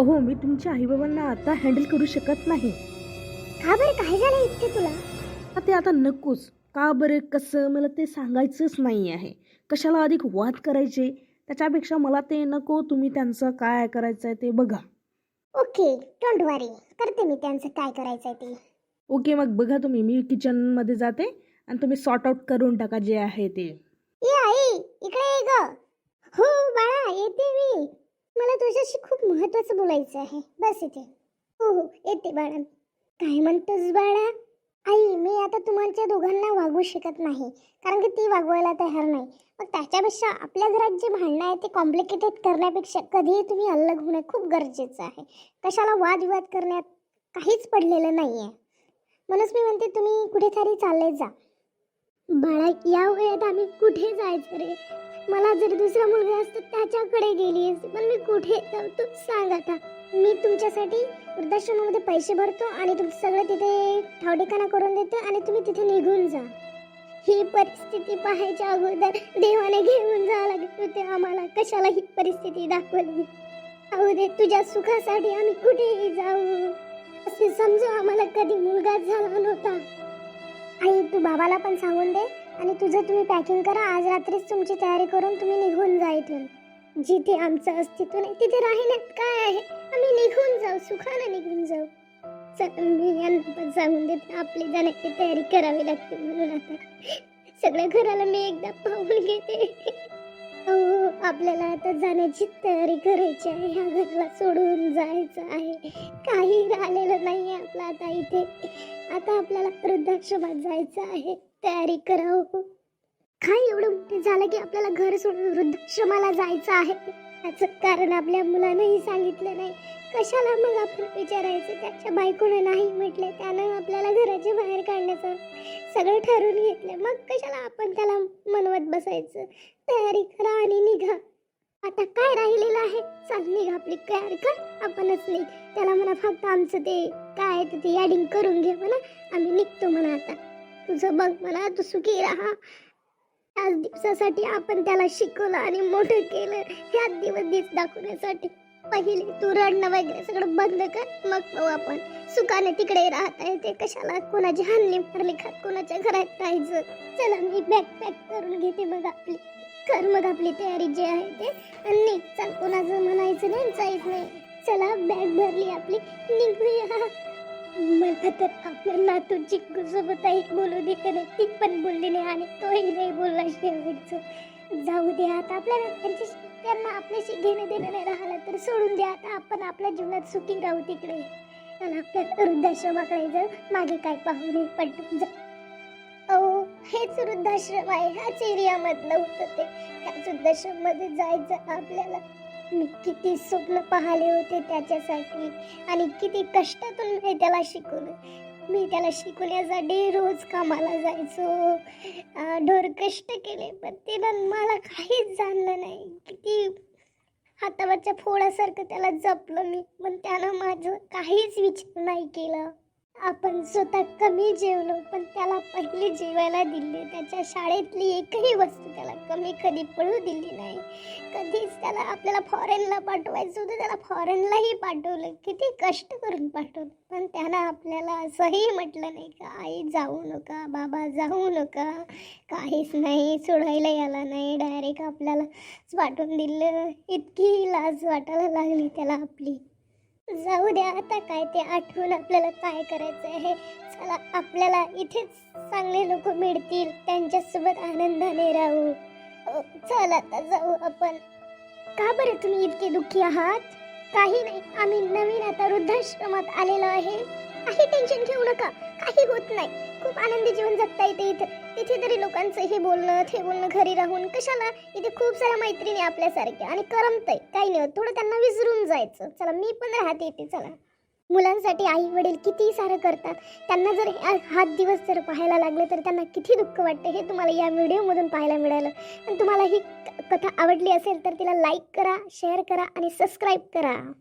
अहो मी तुमच्या आईबाबांना आता हँडल करू शकत नाही. का बरं? काय झालं इतकं तुला? आता ते आता नकोच. का बरं? कसं? मला ते सांगायचंच नाही आहे. कशाला अधिक वाद करायचे? त्याच्यापेक्षा मला ते नको. तुम्ही त्यांचं काय करायचं आहे ते बघा. ओके डोंट वरी करते मी त्यांचं काय करायचंय ते. ओके मग बघा तुम्ही. मी किचनमध्ये जाते आणि तुम्ही सॉर्ट आउट करून टाका जे आहे ते. ये आई इकडे ये ग. तुझ्याशी खूप महत्वाचं बोलायचं आहे. बस इथे. हो हो येते बाळा काय म्हणतोस बाळा? आई मी आता तुमच्या दोघांना वागू शकत नाही. कारण की ती वागवायला तयार नाही. मग त्याच्यापेक्षा आपल्या घरात जे भांडणं आहे ते कॉम्प्लिकेटेड करण्यापेक्षा कधीही तुम्ही अलग होणं खूप गरजेचं आहे. कशाला वादविवाद करण्यात काहीच पडलेलं नाही आहे म्हणूनच मी म्हणते तुम्ही कुठेतरी चालले जा. बाळा या वयात आम्ही कुठे जायचं रे? मला जर दुसरा मुलगा असतो त्याच्याकडे गेली असती पण मी कुठे? जाऊ तू सांग आता. मी तुमच्यासाठी वृद्धाश्रमामध्ये पैसे भरतो आणि तुमचं सगळं तिथे ठावठिकाणा करून देतो आणि तुम्ही तिथे निघून जा. ही परिस्थिती पाहायच्या अगोदर देवाने घेऊन जावं लागत होते आम्हाला. कशाला ही परिस्थिती दाखवली? जाऊ दे तुझ्या सुखासाठी आम्ही कुठेही जाऊ. असे समजू आम्हाला कधी मुलगाच झाला नव्हता. बाबाला पण सांगून दे आणि तुझं तुम्ही पॅकिंग करा. आज रात्रीच तुमची तयारी करून तुम्ही निघून जा इथून. जिथे आमचं अस्तित्व नाही तिथे राहण्यात काय आहे? आम्ही निघून जाऊ सुखानं निघून जाऊ. चल मी यांना पण सांगून देते आपली जाण्याची तयारी करावी लागते म्हणून आता. सगळ्या घराला मी एकदा पाहून घेते. हो आपल्याला आता जाण्याची तयारी करायची आहे. ह्या घरला सोडून जायचं आहे. काही राहिलेलं नाही आहे आपलं आता इथे. आता आपल्याला वृद्धाश्रमात जायचं आहे. तयारी करावं. काय एवढं मोठं झालं की आपल्याला घर सोडून वृद्धाश्रमाला जायचं आहे? त्याचं कारण आपल्या मुलानंही सांगितलं नाही. कशाला मग आपण विचारायचं? त्याच्या बायकोनं नाही म्हटलं त्यानं आपल्याला घराच्या बाहेर काढण्याचं सगळं ठरवून घेतलं. मग कशाला आपण त्याला मनवत बसायचं? तयारी करा आणि निघा. आता काय राहिलेलं आहे? चल निघ आपली तयारी कर. आपणच निघ. त्याला म्हणा फक्त आमचं ते काय आहे ते- ते ॲडिंग करून घे म्हणा. आम्ही निघतो म्हणा आता. तुझं बघ म्हणा तू सुखी राहा. त्याच दिवसासाठी आपण त्याला शिकवलं आणि मोठं केलं. ह्या दिवस दिस दाखवण्यासाठी. पहिले तू रडणं वगैरे सगळं बंद कर. मग पाहू आपण. सुखाने तिकडे राहत आहे ते. कशाला कोणाची हानली मारली खात कोणाच्या घरात राहायचं? चला मी बॅग पॅक करून घेते मग आपली. कर मग आपली तयारी जी आहे ते आणि चल कोणाचं म्हणायचं नाही जायचं नाही. चला बॅग भरली आपली. निघूया. मला तर आपल्या नातूची सोबतही बोलू दे का ती पण बोलली नाही आणि तोही नाही बोलला शेवटचं. जाऊ दे आता आपल्याला त्यांच्याशी त्यांना आपल्याशी घेणं देणं नाही राहिलं तर सोडून द्या आता. आपण आपल्या जीवनात सुखी राहू तिकडे. आणि आपल्या वृद्धाश्रमाकडे जर मागे काय पाहू नये पटकन जा. हेच वृद्धाश्रम आहे. ह्याच एरियामधलं होतं ते. ह्याच वृद्धाश्रममध्ये जायचं आपल्याला. मी किती स्वप्न पाहिले होते त्याच्यासाठी. आणि किती कष्टातून मी त्याला शिकवलं मी त्याला शिकवण्यासाठी रोज कामाला जायचो. ढोर कष्ट केले पण त्यानं मला काहीच जाणलं नाही. किती हातावरच्या फोडासारखं त्याला जपलं मी पण त्यानं माझं काहीच विचार नाही केला. आपण स्वतः कमी जेवलो पण त्याला पहिले जेवायला दिले. त्याच्या शाळेतली एकही वस्तू त्याला कमी कधी पडू दिली नाही. कधीच त्याला आपल्याला फॉरेनला पाठवायचं होतं त्याला फॉरेनलाही पाठवलं. किती कष्ट करून पाठवलं. पण त्यानं आपल्याला असंही म्हटलं नाही का आई जाऊ नका बाबा जाऊ नका. काहीच नाही सोडायला याला नाही. डायरेक्ट आपल्यालाच पाठवून दिलं. इतकी लाज वाटायला लागली त्याला आपली. जाऊ द्या आता काय ते आठवून आपल्याला काय करायचं आहे चला आपल्याला इथेच चांगले लोक मिळतील त्यांच्यासोबत आनंदाने राहू. अ, चल आता जाऊ आपण. का बरं तुम्ही इतके दुःखी आहात? काही नाही आम्ही नवीन आता वृद्धाश्रमात आलेलो आहे. काही टेन्शन घेऊ नका. काही होत नाही. खूप आनंदी जीवन जगता येते इथं. तिथे तरी लोकांचं हे बोलणं ते बोलणं घरी राहून कशाला? इथे खूप साऱ्या मैत्रिणी आपल्यासारख्या आणि करमतंय. काही नाही थोडं त्यांना विसरून जायचं. चला मी पण राहते इथे. चला. मुलांसाठी आई वडील किती सारं करतात. त्यांना जर हात दिवस जर पाहायला लागले तर त्यांना किती दुःख वाटतं हे तुम्हाला या व्हिडिओमधून पाहायला मिळालं. आणि तुम्हाला ही क- कथा आवडली असेल तर तिला लाईक करा शेअर करा आणि सबस्क्राईब करा.